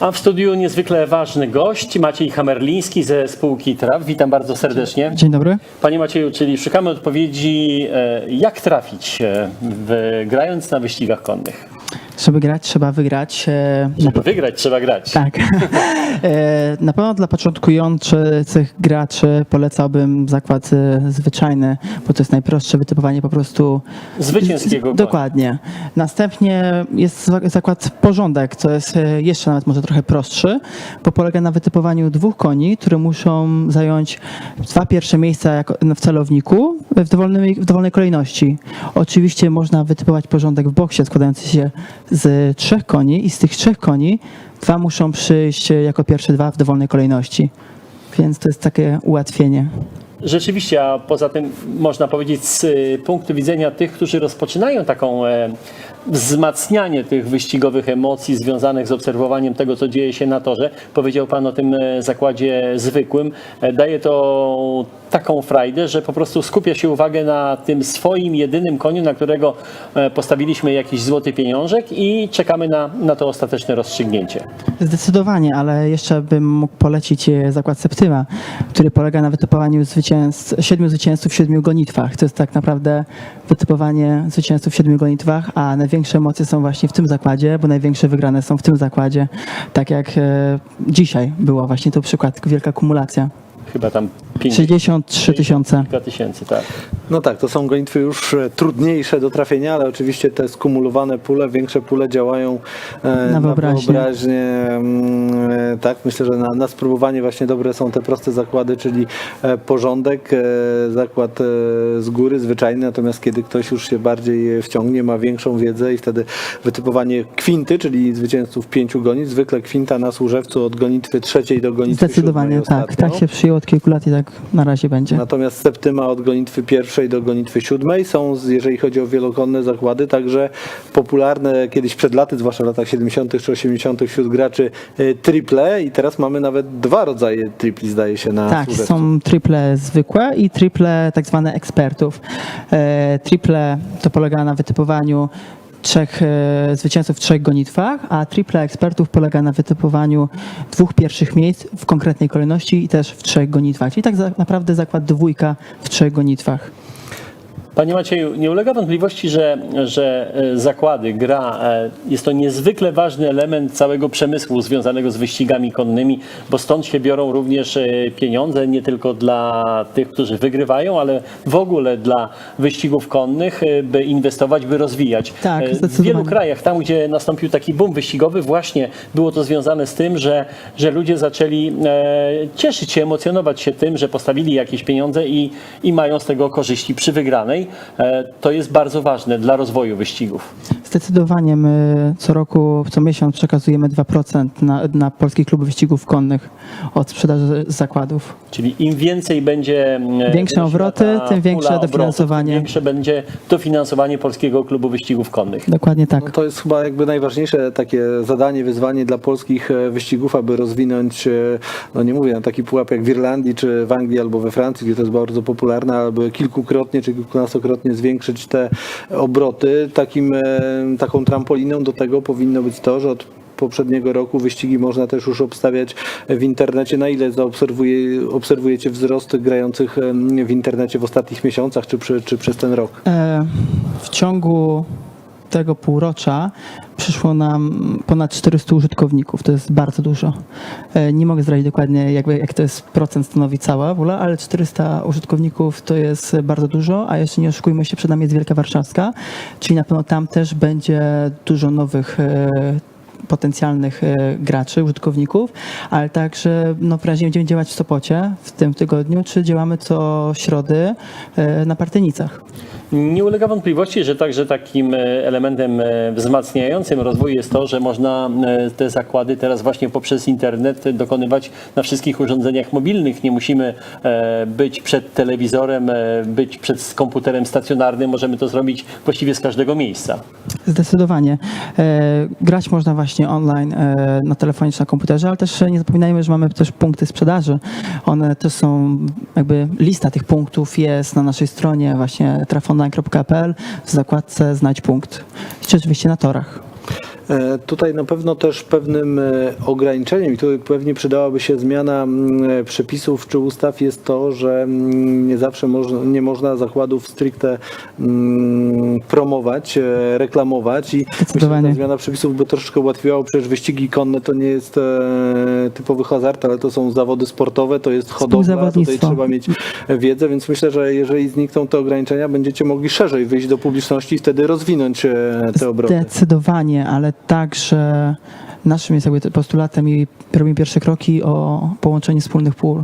A w studiu niezwykle ważny gość, Maciej Hamerliński ze spółki TRAW. Witam bardzo serdecznie. Dzień dobry. Panie Macieju, czyli szukamy odpowiedzi, e, jak trafić, e, w, grając na wyścigach konnych. Żeby grać, trzeba wygrać. e, Żeby wygrać, trzeba grać. tak. E, Na pewno dla początkujących graczy polecałbym zakład e, zwyczajny, bo to jest najprostsze wytypowanie po prostu. Zwycięskiego. Dokładnie. Następnie jest za- zakład porządek, co jest jeszcze nawet może trochę prostszy, bo polega na wytypowaniu dwóch koni, które muszą zająć dwa pierwsze miejsca w celowniku w dowolnej, w dowolnej kolejności. Oczywiście można wytypować porządek w boksie składający się z trzech koni i z tych trzech koni dwa muszą przyjść jako pierwsze dwa w dowolnej kolejności. Więc to jest takie ułatwienie. Rzeczywiście, a poza tym można powiedzieć z punktu widzenia tych, którzy rozpoczynają taką e, wzmacnianie tych wyścigowych emocji związanych z obserwowaniem tego, co dzieje się na torze. Powiedział Pan o tym e, zakładzie zwykłym. E, daje to taką frajdę, że po prostu skupia się uwagę na tym swoim jedynym koniu, na którego e, postawiliśmy jakiś złoty pieniążek i czekamy na, na to ostateczne rozstrzygnięcie. Zdecydowanie, ale jeszcze bym mógł polecić zakład Septyma, który polega na wytypowaniu siedmiu zwycięzców w siedmiu gonitwach. To jest tak naprawdę wytypowanie zwycięzców w siedmiu gonitwach, a największe emocje są właśnie w tym zakładzie, bo największe wygrane są w tym zakładzie. Tak jak e, dzisiaj była właśnie to przykład, wielka kumulacja. Chyba tam 50 63 tysiące. tysięcy, tak. No tak, to są gonitwy już e, trudniejsze do trafienia, ale oczywiście te skumulowane pule, większe pule działają e, na wyobraźnię. wyobraźnię. mm, e, Tak, myślę, że na, na spróbowanie właśnie dobre są te proste zakłady, czyli porządek, zakład z góry, zwyczajny, natomiast kiedy ktoś już się bardziej wciągnie, ma większą wiedzę i wtedy wytypowanie kwinty, czyli zwycięzców pięciu gonitw, zwykle kwinta na służewcu od gonitwy trzeciej do gonitwy Zdecydowanie tak. ostatnio. Tak się przyjęło od kilku lat i tak na razie będzie. Natomiast septyma od gonitwy pierwszej do gonitwy siódmej są, jeżeli chodzi o wielokonne zakłady, także popularne kiedyś przed laty, zwłaszcza w latach 70. czy 80. wśród graczy y, triple i teraz mamy nawet dwa rodzaje tripli zdaje się na Tak, służewcu. są triple zwykłe i triple tak zwane ekspertów. E, triple to polega na wytypowaniu trzech e, zwycięzców w trzech gonitwach, a triple ekspertów polega na wytypowaniu dwóch pierwszych miejsc w konkretnej kolejności i też w trzech gonitwach. Czyli tak naprawdę zakład dwójka w trzech gonitwach. Panie Macieju, nie ulega wątpliwości, że, że e, zakłady, gra e, jest to niezwykle ważny element całego przemysłu związanego z wyścigami konnymi, bo stąd się biorą również e, pieniądze nie tylko dla tych, którzy wygrywają, ale w ogóle dla wyścigów konnych, by inwestować, by rozwijać. Tak, W wielu krajach, tam gdzie nastąpił taki boom wyścigowy, właśnie było to związane z tym, że, że ludzie zaczęli cieszyć się, emocjonować się tym, że postawili jakieś pieniądze i, i mają z tego korzyści przy wygranej. E, to jest bardzo ważne dla rozwoju wyścigów. Zdecydowanie my co roku, co miesiąc przekazujemy 2% na, na polskie kluby wyścigów konnych od sprzedaży zakładów. Czyli im więcej będzie. e, Większe obroty, tym większe dofinansowanie. Tym większe będzie dofinansowanie Polskiego Klubu Wyścigów Konnych. Dokładnie tak. No to jest chyba jakby najważniejsze takie zadanie, wyzwanie dla polskich e, wyścigów, aby rozwinąć, no nie mówię, na taki pułap jak w Irlandii, czy w Anglii, albo we Francji, gdzie to jest bardzo popularne, aby kilkukrotnie, czy kilkunastokrotnie zwiększyć te obroty. Takim, e, taką trampoliną do tego powinno być to, że od poprzedniego roku wyścigi można też już obstawiać w internecie. Na ile zaobserwuje, obserwujecie wzrost grających w internecie w ostatnich miesiącach, czy, czy przez ten rok? E, W ciągu tego półrocza przyszło nam ponad 400 użytkowników. To jest bardzo dużo. E, Nie mogę zdradzić dokładnie, jakby, jak to jest procent stanowi cała wola, ale 400 użytkowników to jest bardzo dużo, a jeszcze nie oszukujmy się, przed nami jest Wielka Warszawska, czyli na pewno tam też będzie dużo nowych e, potencjalnych e, graczy, użytkowników, ale także no, razie będziemy działać w Sopocie w tym tygodniu, czy działamy co środy e, na Partynicach. Nie ulega wątpliwości, że także takim e, elementem wzmacniającym rozwój jest to, że można te zakłady teraz właśnie poprzez internet dokonywać na wszystkich urządzeniach mobilnych. Nie musimy być przed telewizorem, być przed komputerem stacjonarnym. Możemy to zrobić właściwie z każdego miejsca. Zdecydowanie. Grać można właśnie online e, na telefonie czy na komputerze, ale też nie zapominajmy, że mamy też punkty sprzedaży. One też są, jakby lista tych punktów jest na naszej stronie właśnie trafonline.pl w zakładce znajdź punkt. I oczywiście na torach. E, Tutaj na pewno też pewnym e, ograniczeniem i tu pewnie przydałaby się zmiana mm, e, przepisów czy ustaw jest to, że mm, nie zawsze można, nie można zakładów stricte mm, promować, reklamować i myślę, że zmiana przepisów by troszeczkę ułatwiła, przecież wyścigi konne to nie jest typowy hazard, ale to są zawody sportowe, to jest hodowla, tutaj trzeba mieć wiedzę, więc myślę, że jeżeli znikną te ograniczenia, będziecie mogli szerzej wyjść do publiczności i wtedy rozwinąć te obroty. Zdecydowanie, ale także naszym jest jakby postulatem i robimy pierwsze kroki o połączenie wspólnych pól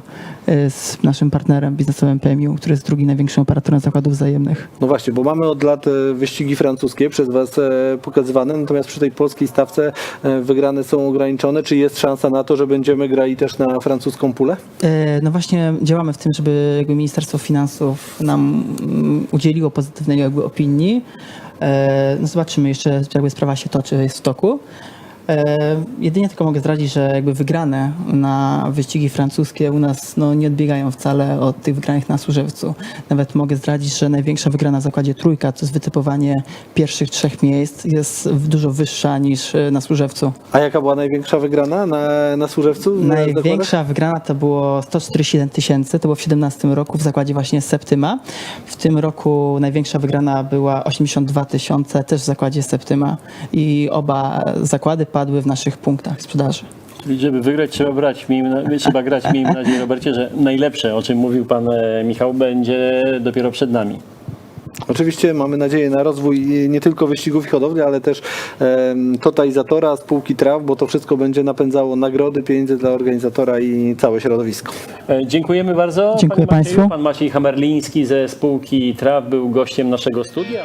y, z naszym partnerem biznesowym PMU, który jest drugim największym operatorem zakładów wzajemnych. No właśnie, bo mamy od lat e, wyścigi francuskie przez Was e, pokazywane, natomiast przy tej polskiej stawce e, wygrane są ograniczone. Czy jest szansa na to, że będziemy grali też na francuską pulę? E, No właśnie działamy w tym, żeby jakby Ministerstwo Finansów nam mm, udzieliło pozytywnej jakby opinii. E, No zobaczymy jeszcze, jakby sprawa się toczy, jest w toku. E, Jedynie tylko mogę zdradzić, że jakby wygrane na wyścigi francuskie u nas no, nie odbiegają wcale od tych wygranych na Służewcu. Nawet mogę zdradzić, że największa wygrana w zakładzie Trójka, to jest wytypowanie pierwszych trzech miejsc, jest dużo wyższa niż e, na Służewcu. A jaka była największa wygrana na, na Służewcu? zakładach? Największa wygrana to było 147 tysięcy, to było w 17 roku w zakładzie właśnie Septyma. W tym roku największa wygrana była 82 tysiące, też w zakładzie Septyma i oba zakłady padły w naszych punktach sprzedaży. Czyli żeby wygrać trzeba brać, miejmy na, trzeba grać, miejmy nadzieję Robercie, że najlepsze, o czym mówił pan e, Michał, będzie dopiero przed nami. Oczywiście mamy nadzieję na rozwój nie tylko wyścigów i hodowli, ale też totalizatora, spółki traw, bo to wszystko będzie napędzało nagrody, pieniądze dla organizatora i całe środowisko. E, Dziękujemy bardzo. Dziękuję panie Macieju. państwu. Pan Maciej Hamerliński ze spółki TRAW był gościem naszego studia.